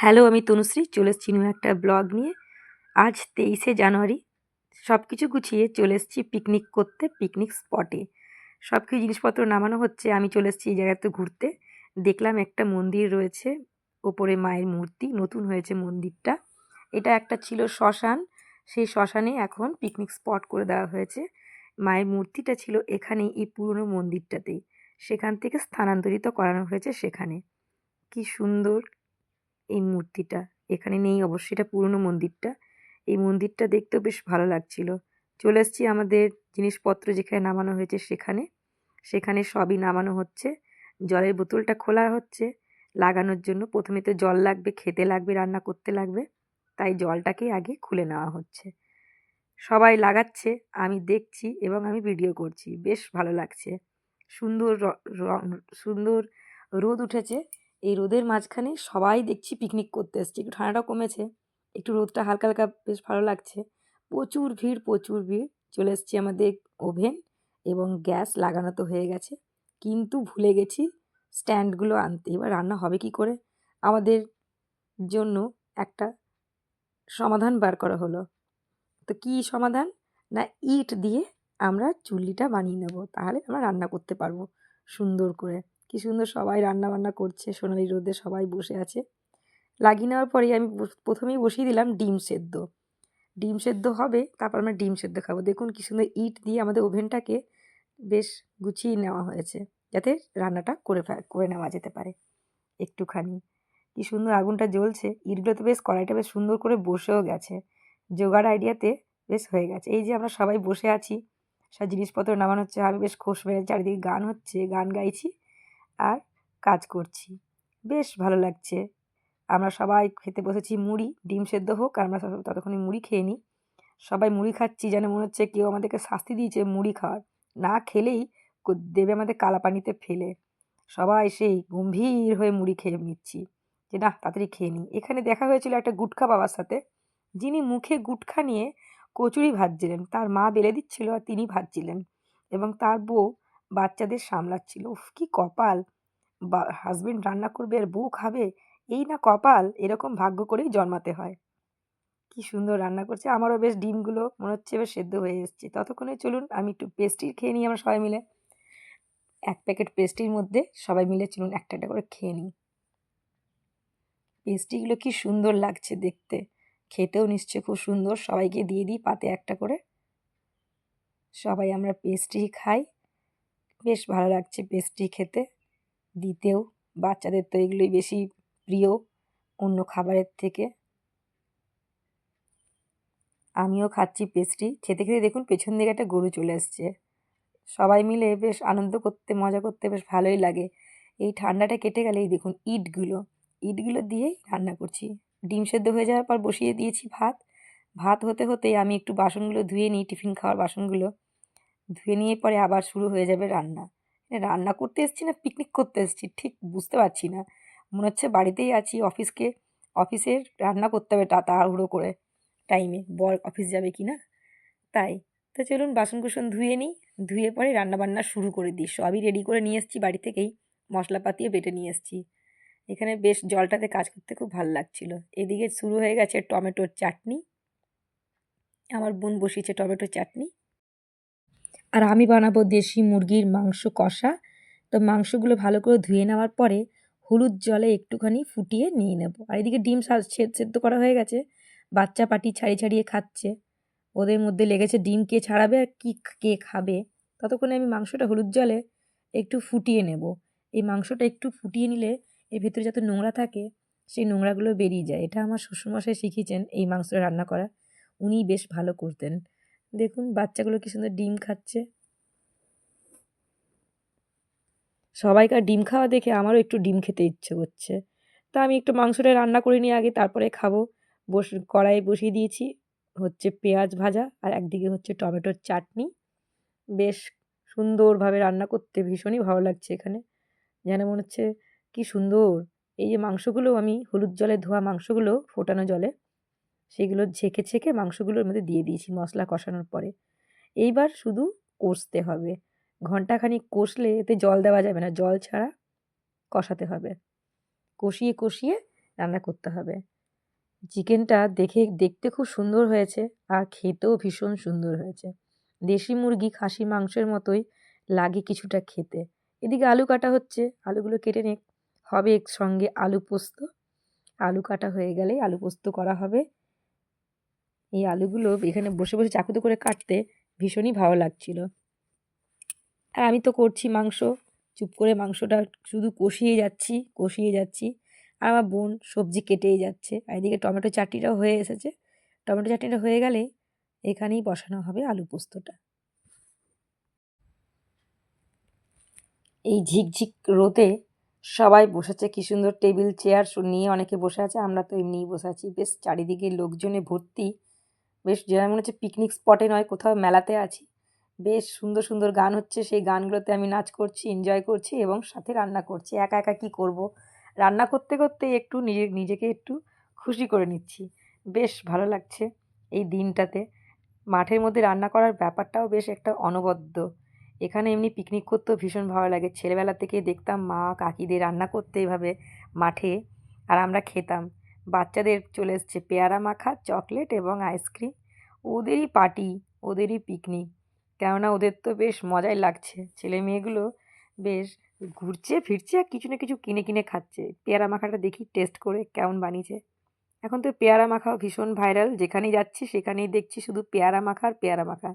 Hello আমি তনুশ্রী, চলে এসেছি একটা ব্লগ নিয়ে। আজ তেইশে জানুয়ারি সব কিছু গুছিয়ে চলে এসেছি পিকনিক করতে পিকনিক স্পটে সব কিছু জিনিসপত্র নামানো হচ্ছে, আমি চলে এসেছি এই জায়গাতে ঘুরতে। দেখলাম একটা মন্দির রয়েছে, ওপরে মায়ের মূর্তি, নতুন হয়েছে মন্দিরটা। এটা একটা ছিল শ্মশান, সেই শ্মশানে এখন পিকনিক স্পট করে দেওয়া হয়েছে। মায়ের মূর্তিটা ছিল এখানেই, এই পুরনো মন্দিরটাতেই। সেখান থেকে স্থানান্তরিত করানো হয়েছে সেখানে। কি সুন্দর এই মূর্তিটা। এখানে নেই অবশ্যই, এটা পুরনো মন্দিরটা। এই মন্দিরটা দেখতেও বেশ ভালো লাগছিল। চলে এসেছি আমাদের জিনিসপত্র যেখানে নামানো হয়েছে সেখানে। সেখানে সবই নামানো হচ্ছে। জলের বোতলটা খোলা হচ্ছে। লাগানোর জন্য প্রথমে তো জল লাগবে, খেতে লাগবে, রান্না করতে লাগবে। তাই জলটাকে আগে খুলে নেওয়া হচ্ছে। সবাই লাগাচ্ছে, আমি দেখছি এবং আমি ভিডিও করছি। বেশ ভালো লাগছে। সুন্দর সুন্দর রোদ উঠেছে। এই রোদের মাঝখানে সবাই দেখছি পিকনিক করতে এসছে। একটু ঠান্ডাটা কমেছে, একটু রোদটা হালকা হালকা বেশ ভালো লাগছে। প্রচুর ভিড় প্রচুর ভিড়। চলে এসছি আমাদের ওভেন এবং গ্যাস লাগানো তো হয়ে গেছে। কিন্তু ভুলে গেছি স্ট্যান্ডগুলো আনতে। এবার রান্না হবে কি করে? আমাদের জন্য একটা সমাধান বার করা হলো। তো কী সমাধান? না, ইট দিয়ে আমরা চুল্লিটা বানিয়ে নেব। তাহলে আমরা রান্না করতে পারব সুন্দর করে। কি সুন্দর সবাই রান্না বান্না করছে, সোনালি রোদে সবাই বসে আছে। লাগিয়ে নেওয়ার পরেই আমি প্রথমেই বসিয়ে দিলাম ডিম সেদ্ধ। ডিম সেদ্ধ হবে, তারপর আমরা ডিম সেদ্ধ খাব। দেখুন কী সুন্দর ইট দিয়ে আমাদের ওভেনটাকে বেশ গুছিয়ে নেওয়া হয়েছে, যাতে রান্নাটা করে করে নেওয়া যেতে পারে একটুখানি। কী সুন্দর আগুনটা জ্বলছে ইটগুলো তো বেশ কড়াইটা বেশ সুন্দর করে বসেও গেছে। জোগাড় আইডিয়াতে বেশ হয়ে গেছে। এই যে আমরা সবাই বসে আছি, সব জিনিসপত্র নামানো হচ্ছে, আমি বেশ খোশ হয়ে, চারিদিকে গান হচ্ছে, গান গাইছি। আর কাজ করছি। বেশ ভালো লাগছে। আমরা সবাই খেতে বসেছি মুড়ি, ডিম সেদ্ধ হোক, আর আমরা ততক্ষণে মুড়ি খেয়ে নিই। সবাই মুড়ি খাচ্ছি যেন মনে হচ্ছে কেউ আমাদেরকে শাস্তি দিয়েছে মুড়ি খাওয়ার। না খেলেই দেবে আমাদের কালা পানিতে ফেলে। সবাই সেই গম্ভীর হয়ে মুড়ি খেয়ে নিচ্ছি। যে না, তাড়াতাড়ি খেয়ে নিই। এখানে দেখা হয়েছিল একটা গুটখা বাবার সাথে। যিনি মুখে গুটখা নিয়ে কচুরি ভাজছিলেন। তার মা বেলে দিচ্ছিল আর তিনি ভাজছিলেন। এবং তার বউ বাচ্চাদের সামলাচ্ছিল। উফ, কী কপাল! বা হাজবেন্ড রান্না করবে আর বউ খাবে? এই না কপাল, এরকম ভাগ্য করেই জন্মাতে হয়। কি সুন্দর রান্না করছে। আমারও বেশ ডিমগুলো মনে হচ্ছে এবার সেদ্ধ হয়ে এসছে। ততক্ষণে চলুন, আমি একটু পেস্ট্রি খেয়ে নিই আমরা সবাই মিলে। এক প্যাকেট পেস্ট্রির মধ্যে সবাই মিলে চলুন একটা একটা করে খেয়ে নিই। পেস্ট্রিগুলো কি সুন্দর লাগছে দেখতে। খেতেও নিশ্চয় খুব সুন্দর। সবাইকে দিয়ে দিই পাতে একটা করে। সবাই আমরা পেস্ট্রি খাই। বেশ ভালো লাগছে পেস্ট্রি খেতে। দিতেও বাচ্চাদের তো এগুলোই বেশি প্রিয় অন্য খাবারের থেকে। আমিও খাচ্ছি পেস্ট্রি। খেতে খেতে দেখুন পেছন দিকে একটা গরু চলে এসছে সবাই মিলে বেশ আনন্দ করতে, মজা করতে বেশ ভালোই লাগে। এই ঠান্ডাটা কেটে গেলেই দেখুন ইটগুলো। ইটগুলো দিয়েই রান্না করছি। ডিম সেদ্ধ হয়ে যাওয়ার পর বসিয়ে দিয়েছি ভাত। ভাত হতে হতেই আমি একটু বাসনগুলো ধুয়ে নিই, টিফিন খাওয়ার বাসনগুলো। ধুয়ে নিয়ে পরে আবার শুরু হয়ে যাবে রান্না। রান্না করতে এসেছি না পিকনিক করতে এসেছি, ঠিক বুঝতে পারছি না। মনে হচ্ছে বাড়িতেই আছি অফিসকে অফিসের রান্না করতে হবে তাড়াহুড়ো করে টাইমে বর অফিস যাবে কি না? তাই। তো চলুন বাসন কুসন ধুয়ে নিই, ধুয়ে পরে রান্নাবান্না শুরু করে দিই। সবই রেডি করে নিয়ে এসেছি, বাড়ি থেকেই মশলাপাতিও বেটে নিয়ে এসেছি। এখানে বেশ জলটাতে কাজ করতে খুব ভালো লাগছিল। এদিকে শুরু হয়ে গেছে টমেটোর চাটনি। আমার বোন বসিয়েছে টমেটোর চাটনি। আর আমি বানাবো দেশি মুরগির মাংস কষা। তো মাংসগুলো ভালো করে ধুয়ে নেওয়ার পরে হলুদ জলে একটুখানি ফুটিয়ে নিয়ে নেব। আর এদিকে ডিম সেদ্ধ করা হয়ে গেছে। বাচ্চা পাটি ছাড়িয়ে ছাড়িয়ে খাচ্ছে। ওদের মধ্যে লেগেছে ডিম কে ছাড়াবে আর কী কে খাবে। ততক্ষণে আমি মাংসটা হলুদ জলে একটু ফুটিয়ে নেব। এই মাংসটা একটু ফুটিয়ে নিলে এর ভেতরে যত নোংরা থাকে, সেই নোংরাগুলো বেরিয়ে যায়। এটা আমার শ্বশুরমশাই শিখিয়েছেন এই মাংসটা রান্না করা। উনি বেশ ভালো করতেন। দেখুন, বাচ্চাগুলো কি সুন্দর ডিম খাচ্ছে। সবাইকার ডিম খাওয়া দেখে আমারও একটু ডিম খেতে ইচ্ছে করছে। তা আমি একটু মাংসটা রান্না করে নিয়ে আগে, তারপরে খাব। বস, কড়াইয়ে বসিয়ে দিয়েছি, হচ্ছে পেঁয়াজ ভাজা আর একদিকে হচ্ছে টমেটোর চাটনি। বেশ সুন্দরভাবে রান্না করতে ভীষণই ভালো লাগছে এখানে। যেন মনে হচ্ছে কি সুন্দর। এই যে মাংসগুলো আমি হলুদ জলে ধোয়া মাংসগুলো ফোটানো জলে সেগুলো ঝেঁকে ছেঁকে মাংসগুলোর মধ্যে দিয়ে দিয়েছি মশলা কষানোর পরে। এইবার শুধু কষতে হবে। ঘন্টাখানিক কষলে এতে জল দেওয়া যাবে না, জল ছাড়া কষাতে হবে। কষিয়ে কষিয়ে রান্না করতে হবে। চিকেনটা দেখে, দেখতে খুব সুন্দর হয়েছে আর খেতেও ভীষণ সুন্দর হয়েছে। দেশি মুরগি খাসি মাংসের মতোই লাগে কিছুটা খেতে। এদিকে আলু কাটা হচ্ছে, আলুগুলো কেটে নে হবে সঙ্গে আলু পোস্ত। আলু কাটা হয়ে গেলেই আলু পোস্ত করা হবে। এই আলুগুলো এখানে বসে বসে চাকুতে করে কাটতে ভীষণই ভালো লাগছিল। আর আমি তো করছি মাংস। চুপ করে মাংসটা শুধু কষিয়ে যাচ্ছি কষিয়ে যাচ্ছি। আর আমার বোন সবজি কেটেই যাচ্ছে। আর এদিকে টমেটো চাটনিটাও হয়ে এসেছে। টমেটো চাটনিটা হয়ে গেলে এখানেই বসানো হবে আলু পোস্তটা। এই ঝিকঝিক রোদে সবাই বসেছে। কি সুন্দর টেবিল, চেয়ার নিয়ে অনেকে বসে আছে। আমরা তো এমনিই বসে আছি। বেশ চারিদিকে লোকজনে ভর্তি। বেশ যেন মনে হচ্ছে পিকনিক স্পটে নয়, কোথাও মেলাতে আছি। বেশ সুন্দর সুন্দর গান হচ্ছে, সেই গানগুলোতে আমি নাচ করছি এনজয় করছি এবং সাথে রান্না করছি। একা একা কী করব? রান্না করতে করতে একটু নিজে, নিজেকে একটু খুশি করে নিচ্ছি। বেশ ভালো লাগছে এই দিনটাতে। মাঠের মধ্যে রান্না করার ব্যাপারটাও বেশ একটা অনবদ্য। এখানে এমনি পিকনিক করতেও ভীষণ ভালো লাগে। ছেলেবেলা থেকে দেখতাম মা কাকিদের রান্না করতে এভাবে মাঠে, আর আমরা খেতাম। বাচ্চাদের চলে এসছে পেয়ারা মাখা, চকলেট এবং আইসক্রিম। ওদেরই পার্টি, ওদেরই পিকনিক। কেননা ওদের তো বেশ মজাই লাগছে। ছেলে মেয়েগুলো বেশ ঘুরছে, ফিরছে আর কিছু না কিছু কিনে কিনে খাচ্ছে। পেয়ারা মাখাটা দেখি টেস্ট করে কেমন বানিয়েছে। এখন তো পেয়ারা মাখাও ভীষণ ভাইরাল। যেখানেই যাচ্ছি সেখানেই দেখছি শুধু পেয়ারা মাখা আর পেয়ারা মাখা।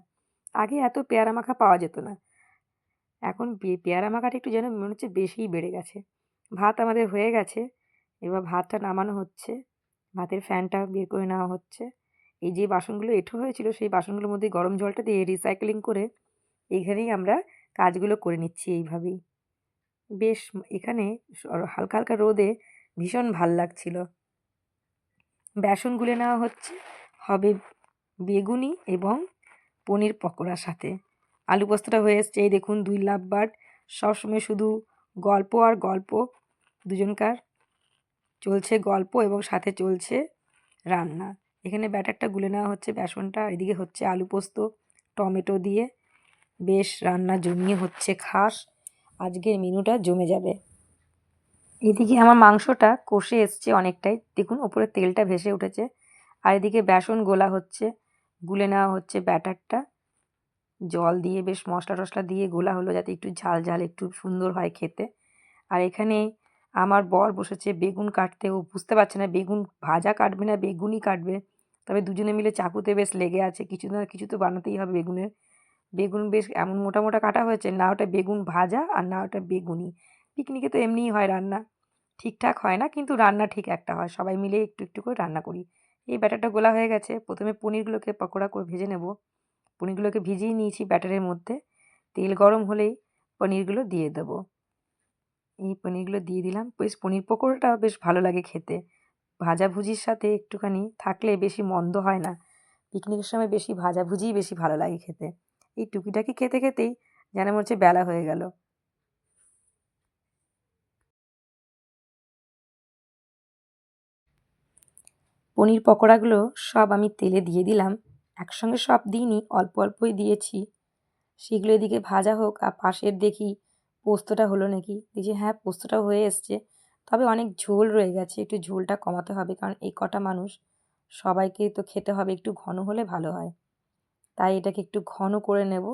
আগে এত পেয়ারা মাখা পাওয়া যেত না। এখন পেয়ারা মাখাটা একটু যেন মনে হচ্ছে বেশিই বেড়ে গেছে। ভাত আমাদের হয়ে গেছে। এবার ভাতটা নামানো হচ্ছে। ভাতের ফ্যানটা বের করে নেওয়া হচ্ছে। এই যে বাসনগুলো এঁঠো হয়েছিল, সেই বাসনগুলোর মধ্যে গরম জলটা দিয়ে রিসাইকেলিং করে এইখানেই আমরা কাজগুলো করে নিচ্ছি এইভাবেই। বেশ, এখানে হালকা হালকা রোদে ভীষণ ভালো লাগছিল। বেসন গুলে নেওয়া হচ্ছে। হবে বেগুনি এবং পনির পকোড়ার সাথে। আলু পোস্তটা হয়ে এসছে। এই দেখুন, দুই লাভ বার্ড সবসময় শুধু গল্প আর গল্প দুজনকার। চলছে গল্প এবং সাথে চলছে রান্না। এখানে ব্যাটারটা গুলে নেওয়া হচ্ছে বেসনটা, এদিকে হচ্ছে আলু পোস্ত, টমেটো দিয়ে। বেশ, রান্না জমিয়ে হচ্ছে খাস। আজকের মেনুটা জমে যাবে। এদিকে আমার মাংসটা কষে এসছে অনেকটাই। দেখুন, ওপরে তেলটা ভেসে উঠেছে। আর এদিকে বেসন গোলা হচ্ছে, গুলে নেওয়া হচ্ছে ব্যাটারটা। জল দিয়ে বেশ মশলা টশলা দিয়ে গোলা হলো যাতে একটু ঝাল ঝাল একটু সুন্দর হয় খেতে। আর এখানে আমার বর বসেছে, বেগুন কাটতে। ও বুঝতে পারছে না, বেগুন ভাজা কাটবে না, বেগুনই কাটবে। তবে দুজনে মিলে চাকুতে বেশ লেগে আছে। কিছু না কিছু তো বানাতেই হবে বেগুনের। বেগুন বেশ এমন মোটা মোটা কাটা হয়েছে, না ওটা বেগুন ভাজা আর না ওটা বেগুনি পিকনিকে তো এমনিই হয় রান্না। ঠিকঠাক হয় না, কিন্তু রান্না ঠিক একটা হয়। সবাই মিলে একটু একটু করে রান্না করি। এই ব্যাটারটা গোলা হয়ে গেছে। প্রথমে পনিরগুলোকে পকোড়া করে ভেজে নেব। পনিরগুলোকে ভিজিয়ে নিয়েছি ব্যাটারের মধ্যে। তেল গরম হলেই পনিরগুলো দিয়ে দেবো। এই পনিরগুলো দিয়ে দিলাম। বেশ পনির পকোড়াটা বেশ ভালো লাগে খেতে। ভাজাভুজির সাথে একটুখানি থাকলে বেশি মন্দ হয় না। পিকনিকের সময় বেশি ভাজাভুজিই বেশি ভালো লাগে খেতে। এই টুকিটাকি খেতে খেতেই যেন মনে হচ্ছে বেলা হয়ে গেল। পনির পকোড়াগুলো সব আমি তেলে দিয়ে দিলাম। একসঙ্গে সব দিইনি, অল্প অল্পই দিয়েছি। সেগুলো এদিকে ভাজা হোক আর পাশের দেখি পোস্তটা হলো নাকি? দেখছি হ্যাঁ পোস্তটাও হয়ে এসছে। তবে অনেক ঝোল রয়ে গেছে, একটু ঝোলটা কমাতে হবে, কারণ এই কটা মানুষ সবাইকে তো খেতে হবে, একটু ঘন হলে ভালো হয়। তাই এটাকে একটু ঘন করে নেব।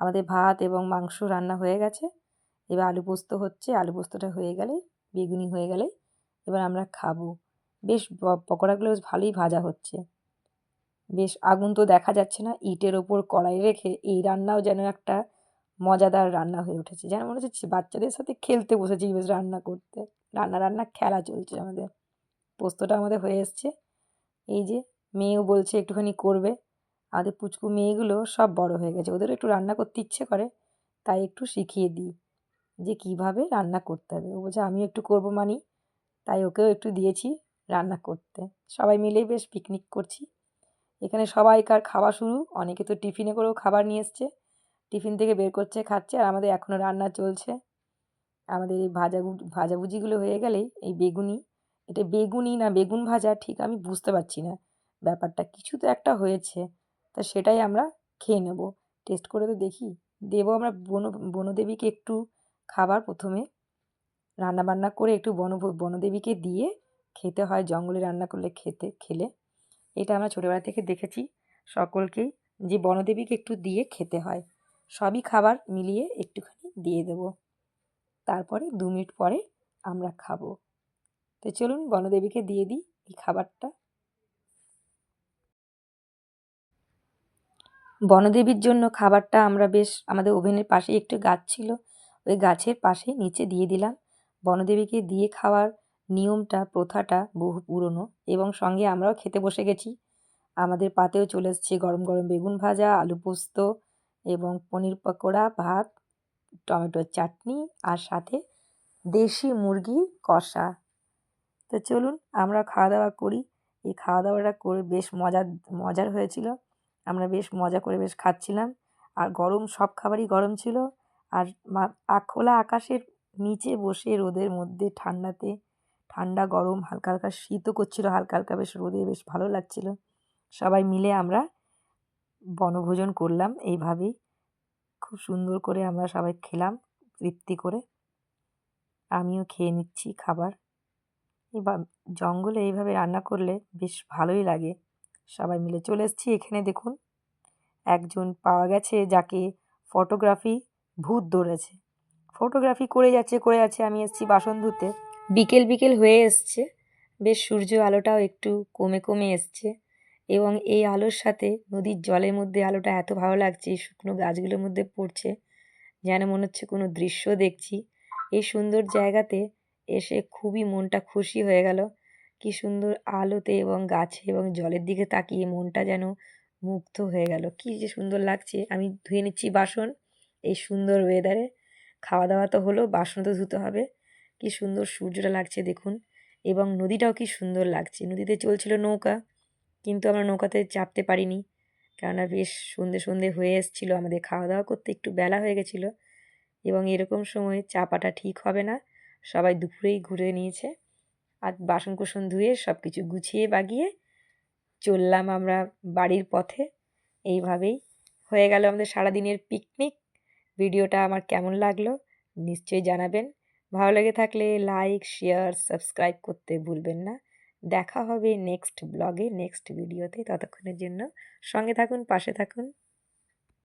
আমাদের ভাত এবং মাংস রান্না হয়ে গেছে। এবার আলু পোস্ত হচ্ছে, আলু পোস্তটা হয়ে গেলে, বেগুনি হয়ে গেলে এবার আমরা খাব। বেশ পকোড়াগুলো বেশ ভালোই ভাজা হচ্ছে। বেশ, আগুন তো দেখা যাচ্ছে না, ইটের ওপর কড়াই রেখে এই রান্নাও যেন একটা মজাদার রান্না হয়ে উঠেছে। যেন মনে হচ্ছে বাচ্চাদের সাথে খেলতে বসেছি বেশ রান্না করতে। রান্না রান্না খেলা চলছে আমাদের। পোস্তটা আমাদের হয়ে এসছে। এই যে মেয়েও বলছে একটুখানি করবে। আমাদের পুচকু মেয়েগুলো সব বড় হয়ে গেছে। ওদেরও একটু রান্না করতে ইচ্ছে করে, তাই একটু শিখিয়ে দিই যে কীভাবে রান্না করতে হবে। ও বলছে, আমিও একটু করব মানি। তাই ওকেও একটু দিয়েছি রান্না করতে। সবাই মিলেই বেশ পিকনিক করছি। এখানে সবাইকার খাওয়া শুরু। অনেকে তো টিফিনে করেও খাবার নিয়ে এসছে। টিফিন থেকে বের করছে, খাচ্ছে, আর আমাদের এখনও রান্না চলছে। আমাদের এই ভাজা ভাজাভুজিগুলো হয়ে গেলেই এই বেগুনি, এটা বেগুনি না, বেগুন ভাজা ঠিক আমি বুঝতে পারছি না। ব্যাপারটা কিছু তো একটা হয়েছে, তা সেটাই আমরা খেয়ে নেব। টেস্ট করে তো দেখি। দেবো আমরা বন, বনদেবীকে একটু খাবার প্রথমে। রান্না বান্না করে একটু বন, বনদেবীকে দিয়ে খেতে হয়, জঙ্গলে রান্না করলে খেতে, খেলে। এটা আমরা ছোটোবেলা থেকে দেখেছি। সকলকেই যে বনদেবীকে একটু দিয়ে খেতে হয়। সবই খাবার মিলিয়ে একটুখানি দিয়ে দেবো। তারপরে দু মিনিট পরে আমরা খাব। তো চলুন বনদেবীকে দিয়ে দিই এই খাবারটা। বনদেবীর জন্য খাবারটা আমরা বেশ আমাদের ওভেনের পাশেই একটু গাছ ছিল। ওই গাছের পাশে নিচে দিয়ে দিলাম। বনদেবীকে দিয়ে খাওয়ার নিয়মটা, প্রথাটা বহু পুরনো এবং সঙ্গে আমরাও খেতে বসে গেছি। আমাদের পাতেও চলে এসছে গরম গরম বেগুন ভাজা, আলু পোস্ত এবং পনির পকোড়া, ভাত টমেটোর চাটনি আর সাথে দেশি মুরগি কষা। তো চলুন আমরা খাওয়া দাওয়া করি। এই খাওয়া দাওয়াটা করে বেশ মজার মজার হয়েছিল। আমরা বেশ মজা করে বেশ খাচ্ছিলাম। আর গরম, সব খাবারই গরম ছিল। আর খোলা আকাশের নিচে বসে রোদের মধ্যে ঠান্ডাতে, ঠান্ডা, গরম, হালকা হালকা শীতও করছিল, হালকা হালকা বেশ রোদে বেশ ভালো লাগছিল। সবাই মিলে আমরা বনভোজন করলাম এইভাবেই। খুব সুন্দর করে আমরা সবাই খেলাম, তৃপ্তি করে। আমিও খেয়ে নিচ্ছি খাবার। এবার জঙ্গলে এইভাবে রান্না করলে বেশ ভালোই লাগে। সবাই মিলে চলে এসেছি এখানে দেখুন। একজন পাওয়া গেছে যাকে ফটোগ্রাফি ভূত ধরেছে। ফটোগ্রাফি করে যাচ্ছে করে যাচ্ছে। আমি এসেছি বাসন ধুতে। বিকেল বিকেল হয়ে এসছে। বেশ সূর্য আলোটাও একটু কমে কমে এসছে। এবং এই আলোর সাথে নদীর জলের মধ্যে আলোটা এত ভালো লাগছে শুকনো গাছগুলোর মধ্যে পড়ছে, যেন মনে হচ্ছে কোনো দৃশ্য দেখছি। এই সুন্দর জায়গাতে এসে খুবই মনটা খুশি হয়ে গেল। কি সুন্দর আলোতে এবং গাছে এবং জলের দিকে তাকিয়ে মনটা যেন মুগ্ধ হয়ে গেল। কি যে সুন্দর লাগছে। আমি ধুয়ে নিচ্ছি বাসন এই সুন্দর ওয়েদারে খাওয়া দাওয়া তো হলো বাসন তো ধুতে হবে। কি সুন্দর সূর্যটা লাগছে দেখুন। এবং নদীটাও কি সুন্দর লাগছে। নদীতে চলছিল নৌকা। কিন্তু আমরা নৌকাতে চাপতে পারিনি। কেননা বেশ সন্ধে সন্ধে হয়ে এসেছিল। আমাদের খাওয়া দাওয়া করতে একটু বেলা হয়ে গেছিল এবং এরকম সময় চাপাটা ঠিক হবে না। সবাই দুপুরেই ঘুরে নিয়েছে। আর বাসন কুসন ধুয়ে সব কিছু গুছিয়ে বাগিয়ে চললাম আমরা বাড়ির পথে। এইভাবেই হয়ে গেল আমাদের সারাদিনের পিকনিক ভিডিওটা আমার কেমন লাগল নিশ্চয়ই জানাবেন। ভালো লেগে থাকলে লাইক শেয়ার সাবস্ক্রাইব করতে ভুলবেন না। দেখা হবে নেক্সট ব্লগে নেক্সট ভিডিওতে ততক্ষণের জন্য সঙ্গে থাকুন পাশে থাকুন।